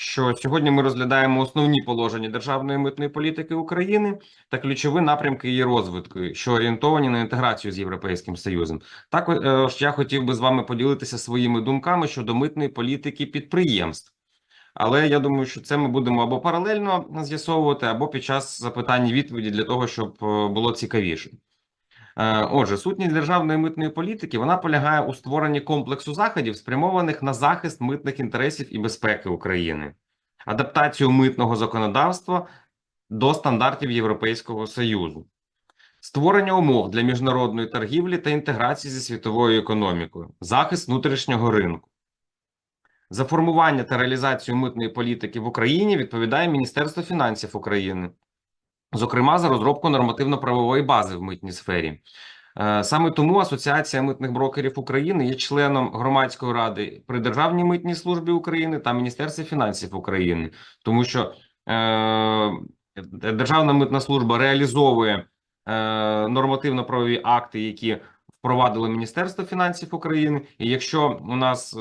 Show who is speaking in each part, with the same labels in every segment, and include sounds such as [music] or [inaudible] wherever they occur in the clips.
Speaker 1: що сьогодні ми розглядаємо основні положення державної митної політики України та ключові напрямки її розвитку, що орієнтовані на інтеграцію з Європейським Союзом. Також я хотів би з вами поділитися своїми думками щодо митної політики підприємств. Але я думаю, що це ми будемо або паралельно з'ясовувати, або під час запитань і відповіді для того, щоб е, було цікавіше. Е, Отже, сутність державної митної політики вона полягає у створенні комплексу заходів, спрямованих на захист митних інтересів і безпеки України, адаптацію митного законодавства до стандартів Європейського Союзу, створення умов для міжнародної торгівлі та інтеграції зі світовою економікою, захист внутрішнього ринку. За формування та реалізацію митної політики в Україні відповідає Міністерство фінансів України, зокрема за розробку нормативно-правової бази в митній сфері. Е, Саме тому Асоціація митних брокерів України є членом громадської ради при Державній митній службі України та Міністерстві фінансів України, тому що е, Державна митна служба реалізовує е, нормативно-правові акти, які впровадило Міністерство фінансів України. І якщо у нас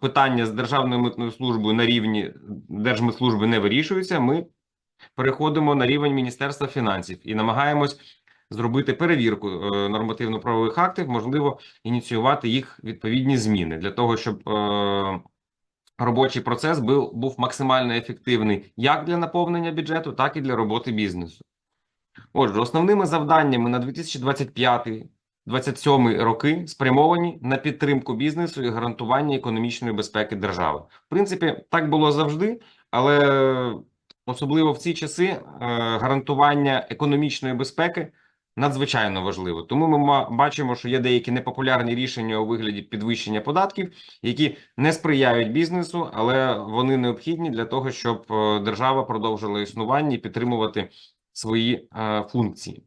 Speaker 1: питання з Державною митною службою на рівні Держмитслужби не вирішуються, ми переходимо на рівень Міністерства фінансів і намагаємось зробити перевірку е, нормативно-правових актів, можливо, ініціювати їх відповідні зміни для того, щоб е, робочий процес був, був максимально ефективний як для наповнення бюджету, так і для роботи бізнесу. Отже, основними завданнями на 2025 27 роки спрямовані на підтримку бізнесу і гарантування економічної безпеки держави. В принципі, так було завжди, але особливо в ці часи е, гарантування економічної безпеки надзвичайно важливо. Тому ми бачимо, що є деякі непопулярні рішення у вигляді підвищення податків, які не сприяють бізнесу, але вони необхідні для того, щоб е, держава продовжила існування і підтримувати свої е, функції.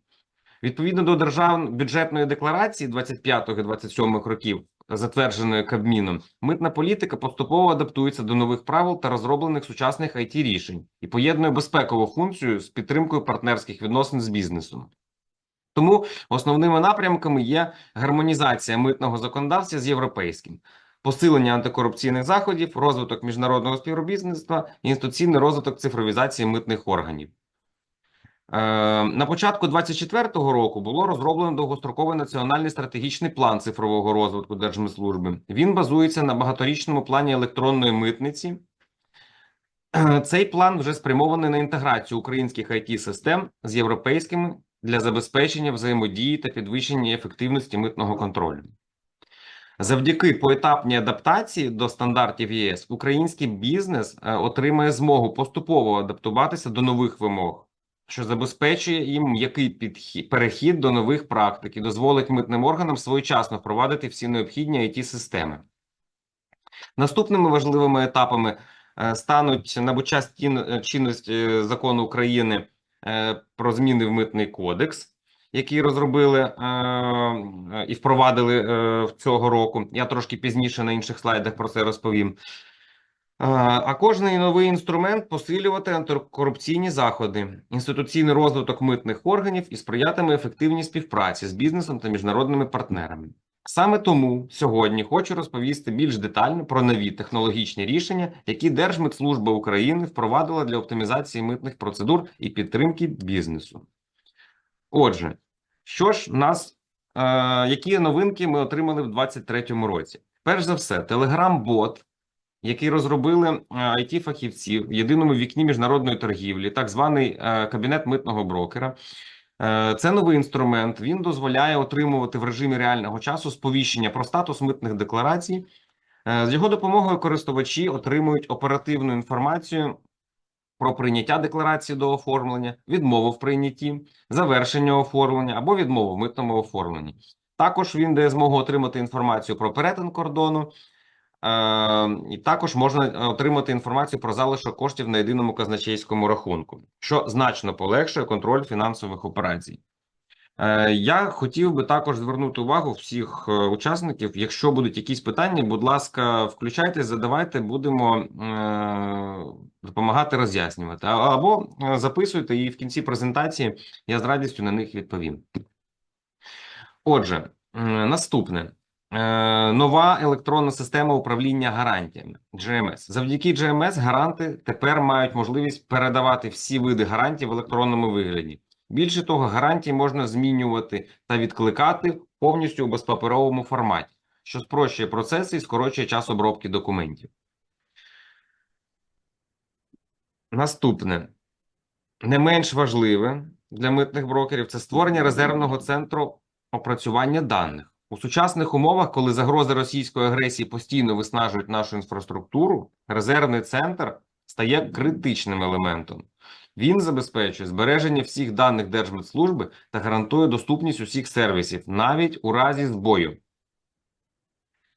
Speaker 1: Відповідно до державної бюджетної декларації 25-27 років, затвердженої Кабміном, митна політика поступово адаптується до нових правил та розроблених сучасних it рішень і поєднує безпекову функцію з підтримкою партнерських відносин з бізнесом. Тому основними напрямками є гармонізація митного законодавства з європейським, посилення антикорупційних заходів, розвиток міжнародного співробітництва, інституційний розвиток цифровізації митних органів. Е, На початку 2024 року було розроблено довгостроковий національний стратегічний план цифрового розвитку Держмитслужби. Він базується на багаторічному плані електронної митниці. Е, Цей план вже спрямований на інтеграцію українських it систем з європейськими для забезпечення взаємодії та підвищення ефективності митного контролю. Завдяки поетапній адаптації до стандартів ЄС український бізнес е, отримає змогу поступово адаптуватися до нових вимог, що забезпечує їм м'який підхід перехід до нових практик і дозволить митним органам своєчасно впровадити всі необхідні it системи. Наступними важливими етапами е, стануть набуття е, чинності е, закону України про зміни в митний кодекс, який розробили і впровадили е, цього року. Я трошки пізніше на інших слайдах про це розповім. А кожний новий інструмент посилювати антикорупційні заходи, інституційний розвиток митних органів і сприятиме ефективній співпраці з бізнесом та міжнародними партнерами. Саме тому сьогодні хочу розповісти більш детально про нові технологічні рішення, які Держмитслужба України впровадила для оптимізації митних процедур і підтримки бізнесу. Отже, що ж нас, е, які новинки ми отримали в 2023 році? Перш за все, Telegram-бот, який розробили it фахівці в єдиному вікні міжнародної торгівлі, так званий е, кабінет митного брокера. Е, Це новий інструмент. Він дозволяє отримувати в режимі реального часу сповіщення про статус митних декларацій. Е, З його допомогою користувачі отримують оперативну інформацію про прийняття декларації до оформлення, відмову в прийнятті, завершення оформлення або відмову в митному оформленні. Також він дає змогу отримати інформацію про перетин кордону, е, і також можна е, отримати інформацію про залишок коштів на єдиному казначейському рахунку, що значно полегшує контроль фінансових операцій. Е, Я хотів би також звернути увагу всіх е, учасників. Якщо будуть якісь питання, будь ласка, включайтесь, задавайте, будемо допомагати роз'яснювати. Або записуйте і в кінці презентації я з радістю на них відповім. Отже, наступне. Е, Нова електронна система управління гарантіями GMS. Завдяки GMS гаранти тепер мають можливість передавати всі види гарантій в електронному вигляді. Більше того, гарантії можна змінювати та відкликати повністю у безпаперовому форматі, що спрощує процеси і скорочує час обробки документів. Наступне, не менш важливе для митних брокерів це створення резервного центру опрацювання даних. У сучасних умовах, коли загрози російської агресії постійно виснажують нашу інфраструктуру, резервний центр стає критичним елементом. Він забезпечує збереження всіх даних Держмедслужби та гарантує доступність усіх сервісів, навіть у разі збою.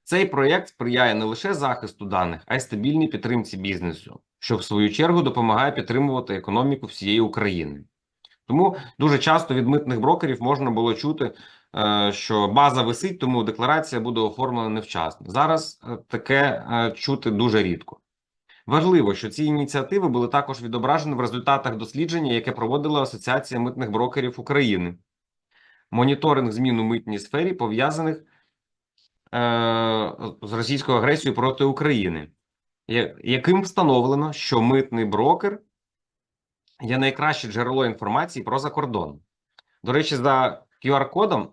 Speaker 1: Цей проєкт сприяє не лише захисту даних, а й стабільній підтримці бізнесу, що в свою чергу допомагає підтримувати економіку всієї України. Тому дуже часто від митних брокерів можна було чути, що база висить, тому декларація буде оформлена невчасно. Зараз е, таке е, чути дуже рідко. Важливо, що ці ініціативи були також відображені в результатах дослідження, яке проводила Асоціація митних брокерів України. Моніторинг змін у митній сфері пов'язаних е, з російською агресією проти України, яким встановлено, що митний брокер є найкраще джерело інформації про закордон. До речі, за QR-кодом е,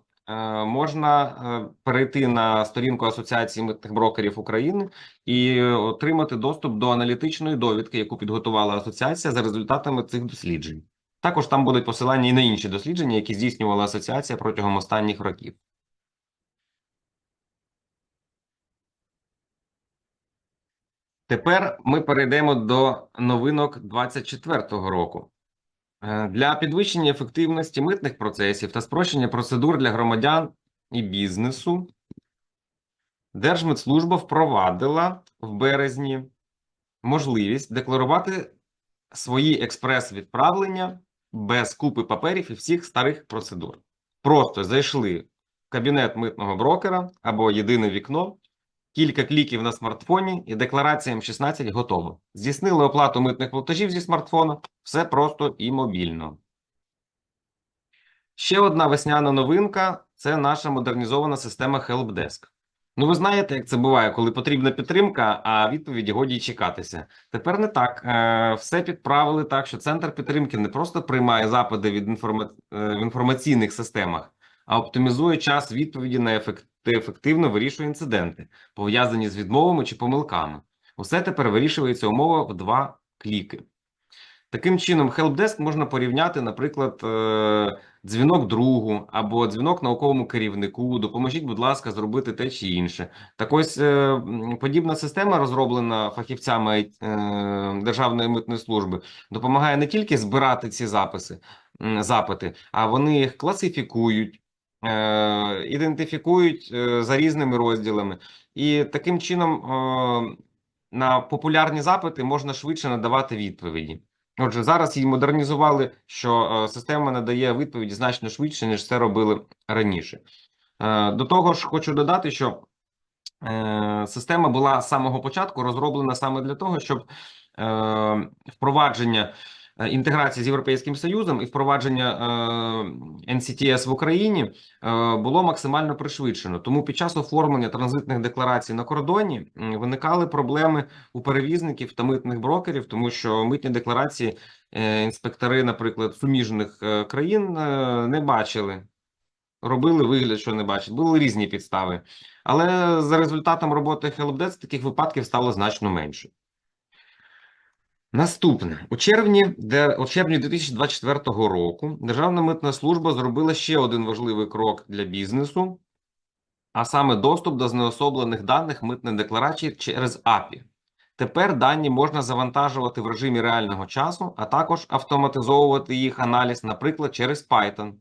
Speaker 1: можна е, перейти на сторінку Асоціації митних брокерів України і отримати доступ до аналітичної довідки, яку підготувала асоціація за результатами цих досліджень. Також там будуть посилання і на інші дослідження, які здійснювала асоціація протягом останніх років. Тепер ми перейдемо до новинок 2024 року. Е, Для підвищення ефективності митних процесів та спрощення процедур для громадян і бізнесу Держмитслужба впровадила в березні можливість декларувати свої експрес-відправлення без купи паперів і всіх старих процедур. Просто зайшли в кабінет митного брокера або єдине вікно, кілька кліків на смартфоні, і декларація М16 готова. Здійснили оплату митних платежів зі смартфона, все просто і мобільно. Ще одна весняна новинка це наша модернізована система Helpdesk. Ну, ви знаєте, як це буває, коли потрібна підтримка, а відповіді годі чекатися. Тепер не так. Е, Все підправили так, що центр підтримки не просто приймає запити від інформа... е, в інформаційних системах, а оптимізує час відповіді на ефект... ефективно вирішує інциденти, пов'язані з відмовами чи помилками. Усе тепер вирішується умова в два кліки. Таким чином, Helpdesk можна порівняти, наприклад, е, дзвінок другу або дзвінок науковому керівнику. Допоможіть, будь ласка, зробити те чи інше. Так ось е, подібна система, розроблена фахівцями е, Державної митної служби, допомагає не тільки збирати ці записи, запити, а вони їх класифікують. Е, Ідентифікують е, за різними розділами, і таким чином е, на популярні запити можна швидше надавати відповіді. Отже, зараз її модернізували, що система надає відповіді значно швидше, ніж це робили раніше. До того ж, хочу додати, що система була з самого початку розроблена саме для того, щоб впровадження інтеграції з Європейським Союзом і впровадження е, NCTS в Україні е, було максимально пришвидшено. Тому під час оформлення транзитних декларацій на кордоні виникали проблеми у перевізників та митних брокерів, тому що митні декларації е, інспектори, наприклад, суміжних е, країн е, не бачили. Робили вигляд, що не бачать, були різні підстави. Але за результатом роботи Helpdesk таких випадків стало значно менше. Наступне у червні, де у червні 2024 року Державна митна служба зробила ще один важливий крок для бізнесу, а саме доступ до знеособлених даних митних декларацій через API. Тепер дані можна завантажувати в режимі реального часу, а також автоматизовувати їх аналіз, наприклад, через Python.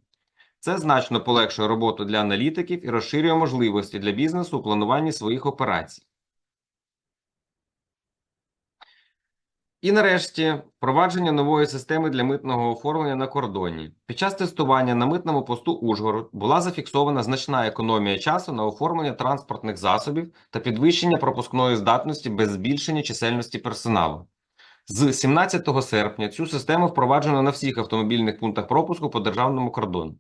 Speaker 1: Це значно полегшує роботу для аналітиків і розширює можливості для бізнесу у плануванні своїх операцій. І нарешті впровадження нової системи для митного оформлення на кордоні. Під час тестування на митному посту Ужгород була зафіксована значна економія часу на оформлення транспортних засобів та підвищення пропускної здатності без збільшення чисельності персоналу. З 17 серпня цю систему впроваджено на всіх автомобільних пунктах пропуску по державному кордону.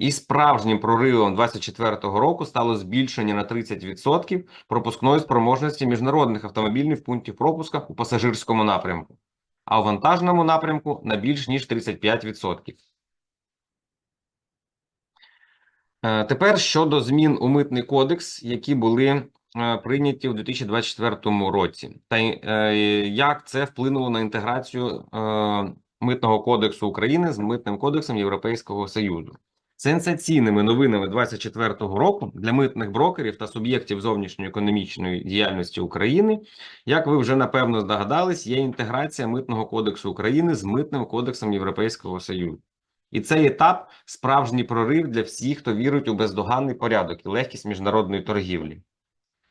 Speaker 1: І справжнім проривом 2024 року стало збільшення на 30% пропускної спроможності міжнародних автомобільних пунктів пропуска у пасажирському напрямку, а у вантажному напрямку на більш ніж 35%. Е, Тепер щодо змін у митний кодекс, які були е, прийняті у 2024 році, та е, як це вплинуло на інтеграцію митного кодексу України з митним кодексом Європейського Союзу. Сенсаційними новинами 2024 року для митних брокерів та суб'єктів зовнішньоекономічної діяльності України, як ви вже напевно здогадались, є інтеграція митного кодексу України з митним кодексом Європейського Союзу. І цей етап справжній прорив для всіх, хто вірить у бездоганний порядок і легкість міжнародної торгівлі.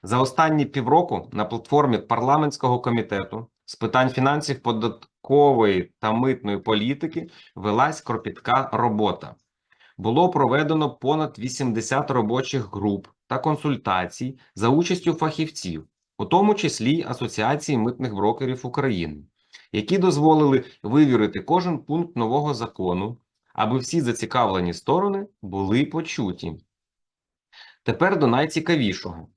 Speaker 1: За останні півроку на платформі парламентського комітету з питань фінансів, податкової та митної політики велась кропітка робота. Було проведено понад 80 робочих груп та консультацій за участю фахівців, у тому числі Асоціації митних брокерів України, які дозволили вивірити кожен пункт нового закону, аби всі зацікавлені сторони були почуті. Тепер до найцікавішого.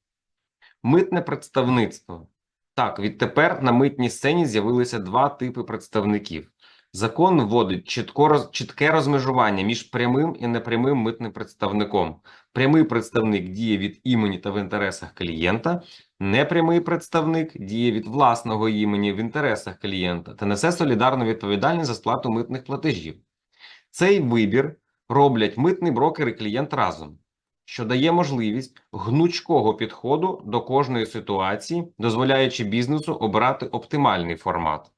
Speaker 1: Митне представництво. Так, відтепер на митній сцені з'явилися два типи представників. Закон вводить чітко чітке розмежування між прямим і непрямим митним представником. Прямий представник діє від імені та в інтересах клієнта, непрямий представник діє від власного імені в інтересах клієнта та несе солідарну відповідальність за сплату митних платежів. Цей вибір роблять митний брокер і клієнт разом, що дає можливість гнучкого підходу до кожної ситуації, дозволяючи бізнесу обирати оптимальний формат.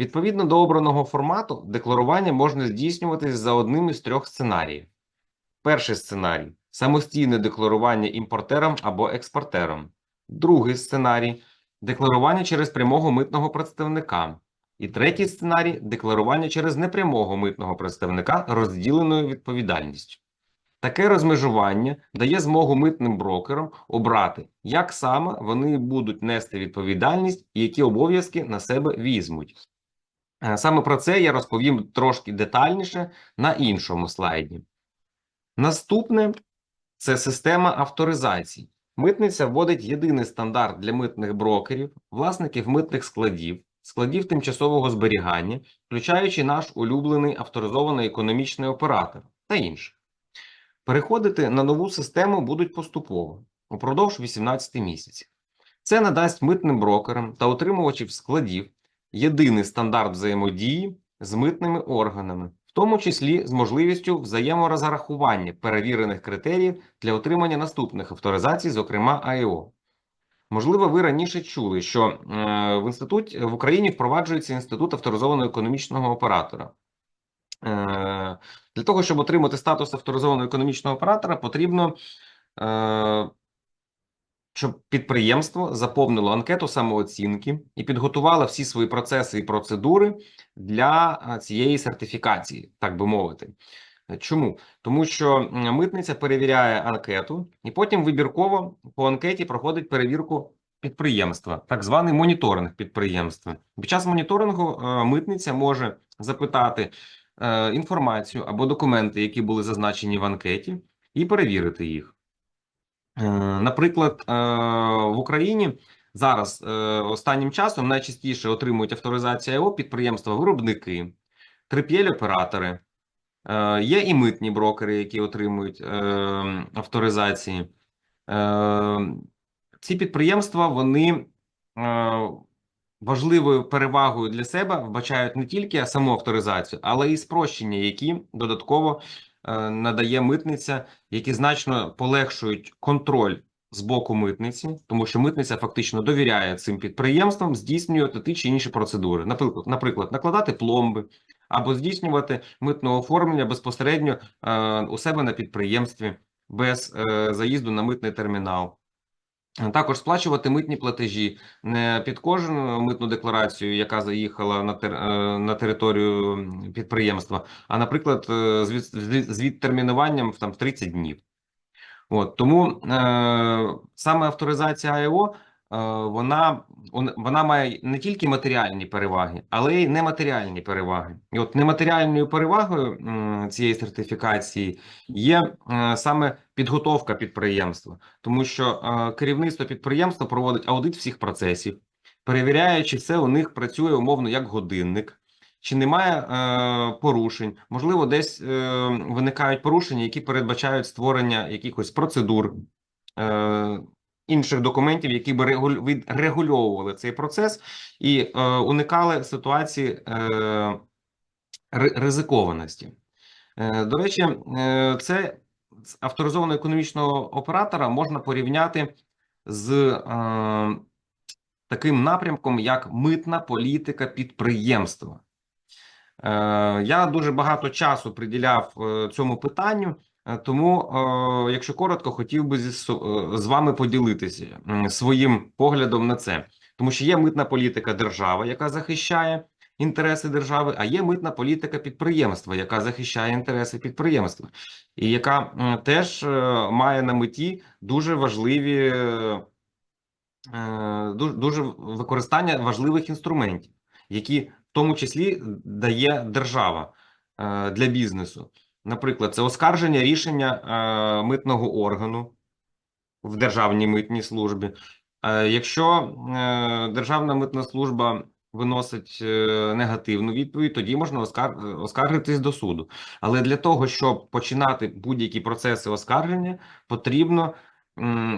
Speaker 1: Відповідно до обраного формату, декларування можна здійснювати за одним із трьох сценаріїв. Перший сценарій самостійне декларування імпортером або експортером. Другий сценарій декларування через прямого митного представника. І третій сценарій декларування через непрямого митного представника розділеною відповідальністю. Таке розмежування дає змогу митним брокерам обрати, як саме вони будуть нести відповідальність і які обов'язки на себе візьмуть. Е, Саме про це я розповім трошки детальніше на іншому слайді. Наступне це система авторизації. Митниця вводить єдиний стандарт для митних брокерів, власників митних складів, складів тимчасового зберігання, включаючи наш улюблений авторизований економічний оператор та інше. Переходити на нову систему будуть поступово упродовж 18 місяців. Це надасть митним брокерам та отримувачів складів єдиний стандарт взаємодії з митними органами, в тому числі з можливістю взаєморозрахування перевірених критеріїв для отримання наступних авторизацій, зокрема АЕО. Можливо, ви раніше чули, що е, в інститут в Україні впроваджується інститут авторизованого економічного оператора. Е, Для того, щоб отримати статус авторизованого економічного оператора, потрібно, е, щоб підприємство заповнило анкету самооцінки і підготувало всі свої процеси і процедури для е, цієї сертифікації, так би мовити. Е, Чому? Тому що митниця перевіряє анкету, і потім вибірково по анкеті проходить перевірку підприємства, так званий моніторинг підприємства. Під час моніторингу е, митниця може запитати інформацію або документи, які були зазначені в анкеті, і перевірити їх. Е, Наприклад, е, в Україні зараз е, останнім часом найчастіше отримують авторизацію АО підприємства-виробники, 3PL-оператори. Е, Є і митні брокери, які отримують авторизації. Ці підприємства вони важливою перевагою для себе вбачають не тільки саму авторизацію, але і спрощення, які додатково надає митниця, які значно полегшують контроль з боку митниці, тому що митниця фактично довіряє цим підприємствам здійснювати ті чи інші процедури. Наприклад, наприклад, накладати пломби або здійснювати митне оформлення безпосередньо е, у себе на підприємстві без е, заїзду на митний термінал. Також сплачувати митні платежі не під кожну митну декларацію, яка заїхала на тер, е, на територію підприємства, а, наприклад, е, з, від, з- з відтермінуванням в там 30 днів. От тому е, саме авторизація АЕО вона, вона має не тільки матеріальні переваги, але й нематеріальні переваги. І от нематеріальною перевагою цієї сертифікації є е, саме підготовка підприємства, тому що е, керівництво підприємства проводить аудит всіх процесів, перевіряє, чи все у них працює умовно як годинник. Чи немає е, порушень? Можливо, десь е, виникають порушення, які передбачають створення якихось процедур, е, інших документів, які б регуль- відрегульовували цей процес і е, уникали ситуації е, ризикованості. Е, До речі, е, це з авторизованого економічного оператора можна порівняти з е, таким напрямком, як митна політика підприємства. Е, Я дуже багато часу приділяв е, цьому питанню, тому, е, якщо коротко, хотів би зі е, з вами поділитися своїм поглядом на це, тому що є митна політика держави, яка захищає інтереси держави, а є митна політика підприємства, яка захищає інтереси підприємства, і яка теж е, має на меті дуже важливі. е, е, дуже, використання важливих інструментів, які в тому числі дає держава е, для бізнесу. Наприклад, це оскарження рішення е, митного органу в Державній митній службі. Е, Якщо е, Державна митна служба виносить негативну відповідь, тоді можна оскар- оскаржитись до суду. Але для того, щоб починати будь-які процеси оскарження, потрібно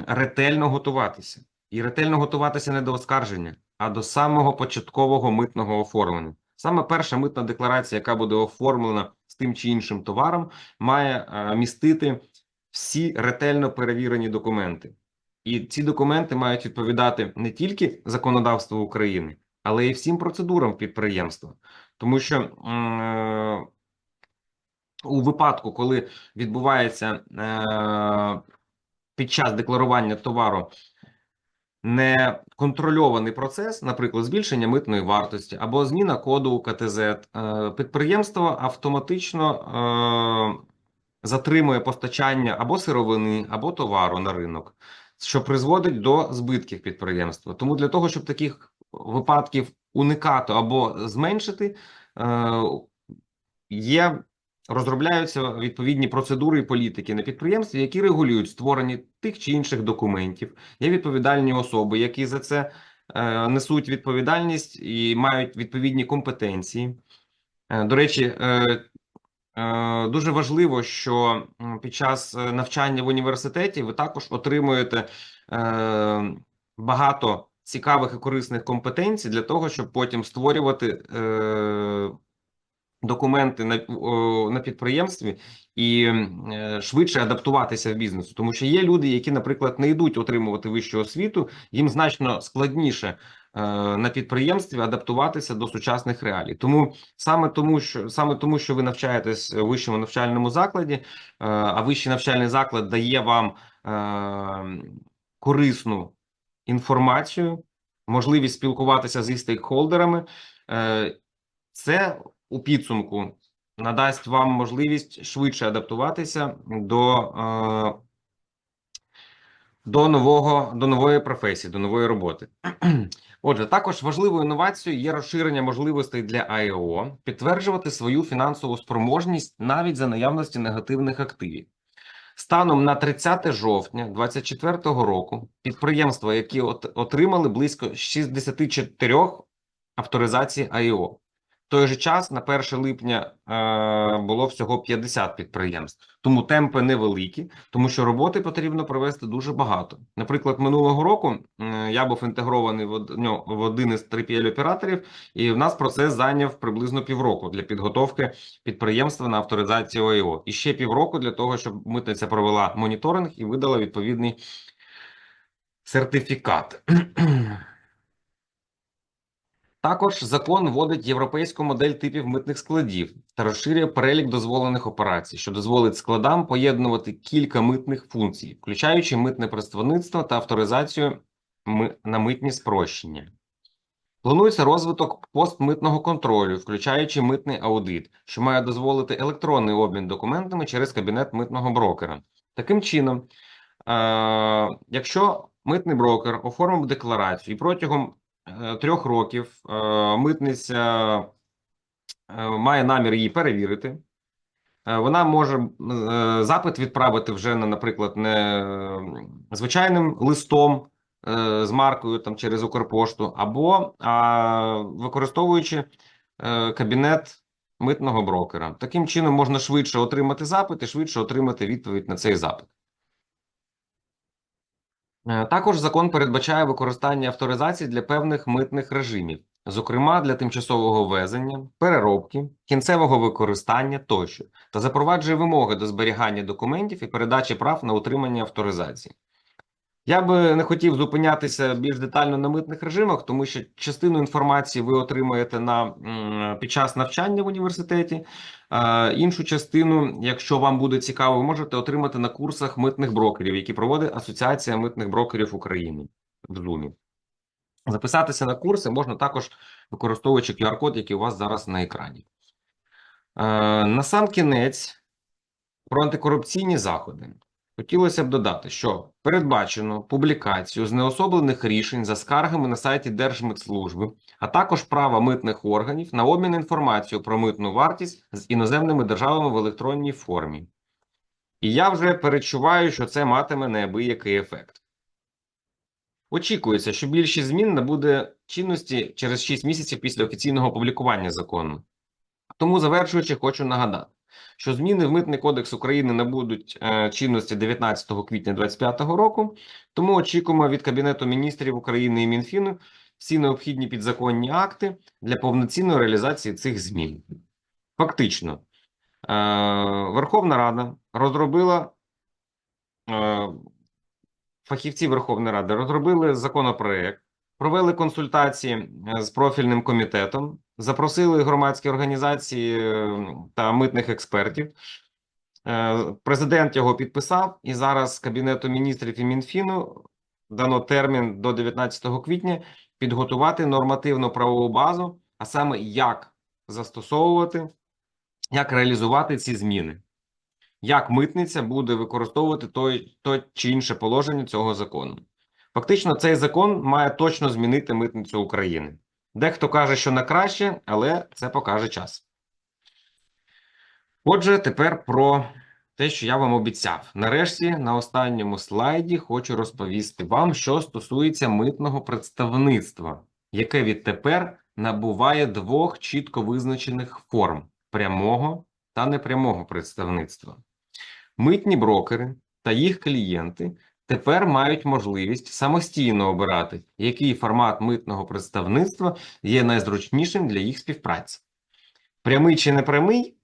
Speaker 1: ретельно готуватися. І ретельно готуватися не до оскарження, а до самого початкового митного оформлення. Саме перша митна декларація, яка буде оформлена з тим чи іншим товаром, має е, містити всі ретельно перевірені документи. І ці документи мають відповідати не тільки законодавству України, але й всім процедурам підприємства. Тому що е, у випадку, коли відбувається е, під час декларування товару неконтрольований процес, наприклад, збільшення митної вартості або зміна коду КТЗ, е, підприємство автоматично е, затримує постачання або сировини, або товару на ринок, що призводить до збитків підприємства. Тому для того, щоб таких випадків уникати або зменшити, е, є розробляються відповідні процедури і політики на підприємстві, які регулюють створення тих чи інших документів. Є відповідальні особи, які за це е, несуть відповідальність і мають відповідні компетенції. Е, До речі, е, е, дуже важливо, що під час е, навчання в університеті ви також отримуєте е, багато цікавих і корисних компетенцій для того, щоб потім створювати документи на, на підприємстві і е, швидше адаптуватися в бізнесу, тому що є люди, які, наприклад, не йдуть отримувати вищу освіту, їм значно складніше е, на підприємстві адаптуватися до сучасних реалій. Тому саме тому, що саме тому, що ви навчаєтесь в вищому навчальному закладі, е, а вищий навчальний заклад дає вам корисну інформацію, можливість спілкуватися зі стейкхолдерами. Це у підсумку надасть вам можливість швидше адаптуватися до, е, до нового до нової професії, до нової роботи. [clears throat] Отже, також важливою інновацією є розширення можливостей для АЕО підтверджувати свою фінансову спроможність навіть за наявності негативних активів. Станом на 30 жовтня 2024 року підприємства, які от, отримали близько 64 авторизацій АІО. Той же час на 1 липня е, було всього 50 підприємств. Тому темпи невеликі, тому що роботи потрібно провести дуже багато. Наприклад, минулого року е, я був інтегрований в, ньо- в один із 3PL операторів, і в нас процес зайняв приблизно півроку для підготовки підприємства на авторизацію ОІО. І ще півроку для того, щоб митниця провела моніторинг і видала відповідний сертифікат. Також закон вводить європейську модель типів митних складів та розширює перелік дозволених операцій, що дозволить складам поєднувати кілька митних функцій, включаючи митне представництво та авторизацію на митні спрощення. Планується розвиток постмитного контролю, включаючи митний аудит, що має дозволити електронний обмін документами через кабінет митного брокера. Таким чином, е, якщо митний брокер оформив декларацію і протягом трьох років е, митниця е, має намір її перевірити. Е, Вона може е, запит відправити вже на, наприклад, не е, звичайним листом е, з маркою там через Укрпошту, або використовуючи е, кабінет митного брокера. Таким чином можна швидше отримати запит і швидше отримати відповідь на цей запит. Е, Також закон передбачає використання авторизації для певних митних режимів, зокрема для тимчасового ввезення, переробки, кінцевого використання тощо, та запроваджує вимоги до зберігання документів і передачі прав на утримання авторизації. Я би не хотів зупинятися більш детально на митних режимах, тому що частину інформації ви отримаєте на під час навчання в університеті. Іншу частину, якщо вам буде цікаво, ви можете отримати на курсах митних брокерів, які проводить Асоціація митних брокерів України в Zoom. Записатися на курси можна також використовуючи QR-код, який у вас зараз на екрані. Е, на сам кінець про антикорупційні заходи. Хотілося б додати, що передбачено публікацію знеособлених рішень за скаргами на сайті Держмитслужби, а також права митних органів на обмін інформацією про митну вартість з іноземними державами в електронній формі. І я вже перечуваю, що це матиме неабиякий ефект. Очікується, що більшість змін набуде чинності через 6 місяців після офіційного опублікування закону. Тому, завершуючи, хочу нагадати, що зміни в Митний кодекс України набудуть е, чинності 19 квітня 2025 року. Тому очікуємо від Кабінету міністрів України і Мінфіну всі необхідні підзаконні акти для повноцінної реалізації цих змін. Фактично, е, Верховна Рада розробила е, фахівці Верховної Ради розробили законопроект, провели консультації з профільним комітетом, запросили громадські організації та митних експертів. Е, Президент його підписав, і зараз Кабінету міністрів і Мінфіну дано термін до 19 квітня підготувати нормативну правову базу, а саме як застосовувати, як реалізувати ці зміни як митниця буде використовувати той, то чи інше положення цього закону. Фактично, цей закон має точно змінити митницю України. Дехто каже, що на краще, але це покаже час. Отже, тепер про те, що я вам обіцяв. Нарешті, на останньому слайді, хочу розповісти вам, що стосується митного представництва, яке відтепер набуває двох чітко визначених форм прямого та непрямого представництва. Митні брокери та їх клієнти тепер мають можливість самостійно обирати, який формат митного представництва є найзручнішим для їх співпраці. Прямий чи непрямий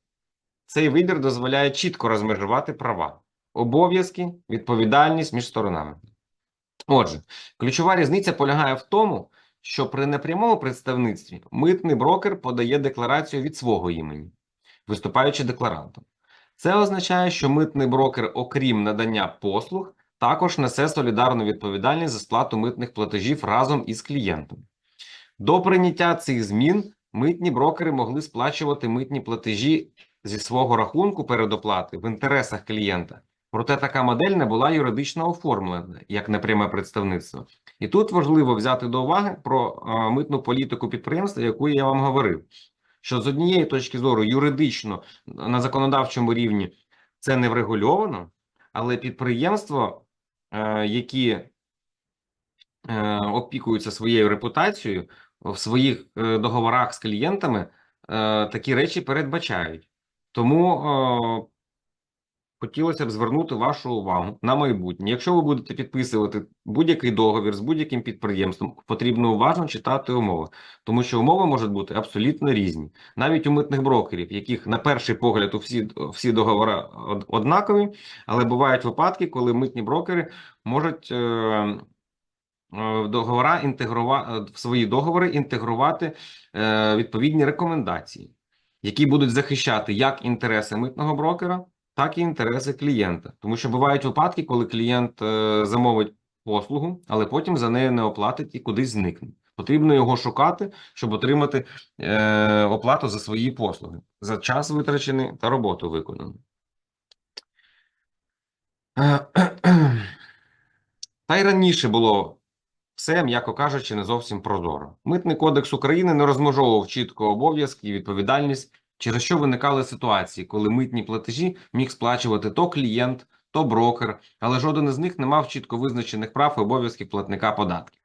Speaker 1: цей вибір дозволяє чітко розмежувати права, обов'язки, відповідальність між сторонами. Отже, ключова різниця полягає в тому, що при непрямому представництві митний брокер подає декларацію від свого імені, виступаючи декларантом. Це означає, що митний брокер, окрім надання послуг, також несе солідарну відповідальність за сплату митних платежів разом із клієнтом. До прийняття цих змін митні брокери могли сплачувати митні платежі зі свого рахунку передоплати в інтересах клієнта. Проте така модель не була юридично оформлена як непряме представництво. І тут важливо взяти до уваги про митну політику підприємства, яку я вам говорив що з однієї точки зору юридично на законодавчому рівні це не врегульовано, але підприємства, е, які е, опікуються своєю репутацією, в своїх е, договорах з клієнтами е, такі речі передбачають. Тому е, хотілося б звернути вашу увагу на майбутнє. Якщо ви будете підписувати будь-який договір з будь-яким підприємством, потрібно уважно читати умови, тому що умови можуть бути абсолютно різні. Навіть у митних брокерів, яких на перший погляд у всі, всі договори однакові, але бувають випадки, коли митні брокери можуть. Е, е, договора інтегрувати в свої договори інтегрувати е, відповідні рекомендації, які будуть захищати як інтереси митного брокера, так і інтереси клієнта. Тому що бувають випадки, коли клієнт е, замовить послугу, але потім за нею не оплатить і кудись зникне. Потрібно його шукати, щоб отримати е, оплату за свої послуги, за час витрачений та роботу виконану. Та й раніше було все, м'яко кажучи, не зовсім прозоро. Митний кодекс України не розмежовував чітко обов'язки і відповідальність, через що виникали ситуації, коли митні платежі міг сплачувати то клієнт, то брокер, але жоден із них не мав чітко визначених прав і обов'язків платника податків.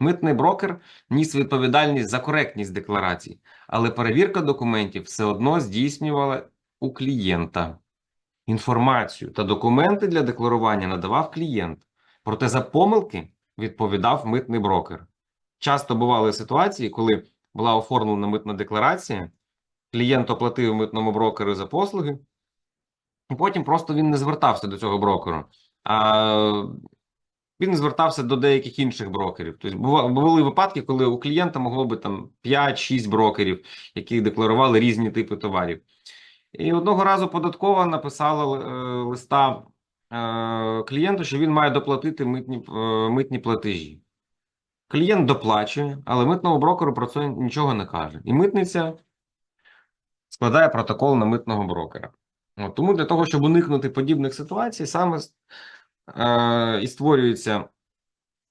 Speaker 1: Митний брокер ніс відповідальність за коректність декларацій, але перевірка документів все одно здійснювала у клієнта. Інформацію та документи для декларування надавав клієнт, проте за помилки відповідав митний брокер. Часто бували ситуації, коли була оформлена митна декларація, клієнт оплатив митному брокеру за послуги, і потім просто він не звертався до цього брокеру. А він звертався до деяких інших брокерів. Тобто були випадки, коли у клієнта могло би там 5-6 брокерів, які декларували різні типи товарів. І одного разу податкова написала е, листа е, клієнту, що він має доплатити митні, е, митні платежі. Клієнт доплачує, але митному брокеру про це нічого не каже. І митниця складає протокол на митного брокера. От, тому для того, щоб уникнути подібних ситуацій, саме е, і створюються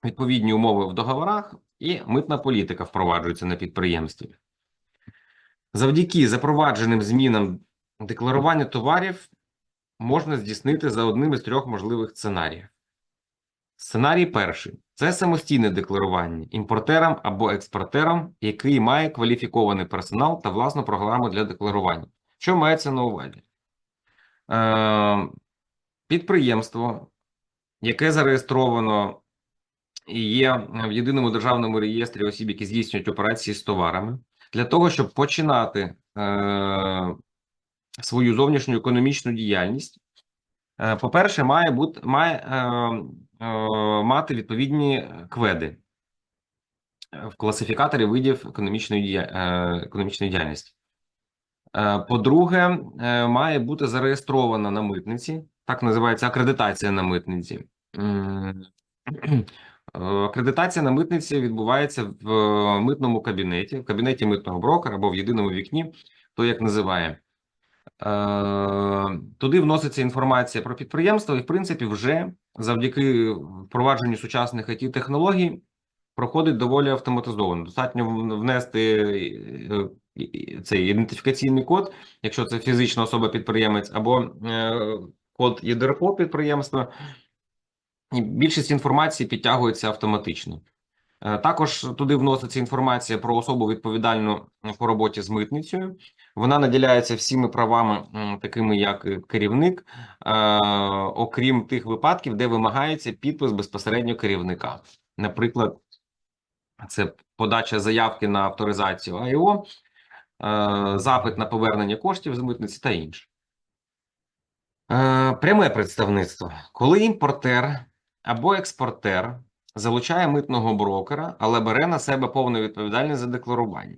Speaker 1: відповідні умови в договорах, і митна політика впроваджується на підприємстві. Завдяки запровадженим змінам декларування товарів можна здійснити за одним із трьох можливих сценаріїв. Сценарій перший це самостійне декларування імпортерам або експортерам, який має кваліфікований персонал та власну програму для декларування. Що мається на увазі? Е, підприємство, яке зареєстровано і є в єдиному державному реєстрі осіб, які здійснюють операції з товарами, для того, щоб починати е, свою зовнішню економічну діяльність, е, по-перше, має бути має мати відповідні кведи в класифікаторі видів економічної, дія, е, економічної діяльності. Е, По-друге, е, має бути зареєстрована на митниці, так називається акредитація на митниці. Е, Акредитація на митниці відбувається в е, митному кабінеті, в кабінеті митного брокера або в єдиному вікні, то як називає. Е, Туди вноситься інформація про підприємство, і в принципі, вже завдяки впровадженню сучасних it технологій проходить доволі автоматизовано. Достатньо внести е, цей ідентифікаційний код, якщо це фізична особа-підприємець, або е, код ЄДРПО підприємства. І більшість інформації підтягується автоматично. Е, Також туди вноситься інформація про особу відповідальну по роботі з митницею. Вона наділяється всіми правами, такими як керівник, е, окрім тих випадків, де вимагається підпис безпосередньо керівника. Наприклад, це подача заявки на авторизацію АІО, е, запит на повернення коштів з митниці та інше. Пряме представництво. Коли імпортер або експортер залучає митного брокера, але бере на себе повну відповідальність за декларування.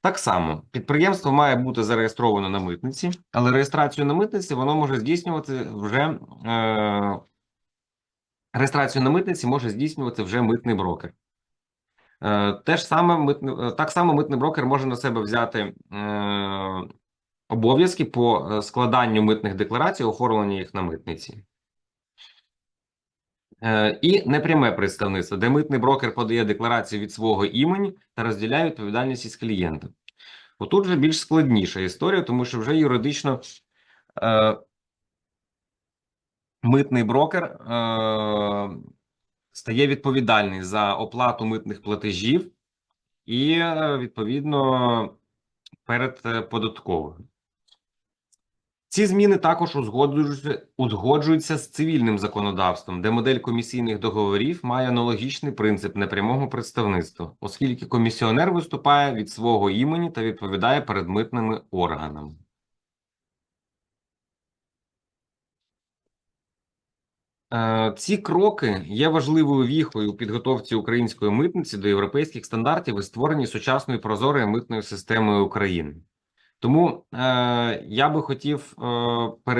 Speaker 1: Так само, підприємство має бути зареєстровано на митниці, але реєстрацію на митниці воно може здійснювати вже е, реєстрацію на митниці може здійснювати вже митний брокер. Е, те ж саме митний, е, так само митний брокер може на себе взяти е, обов'язки по е, складанню митних декларацій, оформленню їх на митниці. Е, І непряме представництво, де митний брокер подає декларацію від свого імені та розділяє відповідальність із клієнтом. Отут вже більш складніша історія, тому що вже юридично е, митний брокер е, стає відповідальний за оплату митних платежів і, е, відповідно, перед е, податковою. Ці зміни також узгоджуються, узгоджуються з цивільним законодавством, де модель комісійних договорів має аналогічний принцип непрямого представництва, оскільки комісіонер виступає від свого імені та відповідає перед митними органами. Е, Ці кроки є важливою віхою у підготовці української митниці до європейських стандартів і створенні сучасної прозорої митної системи України. Тому е, я би хотів е, перейти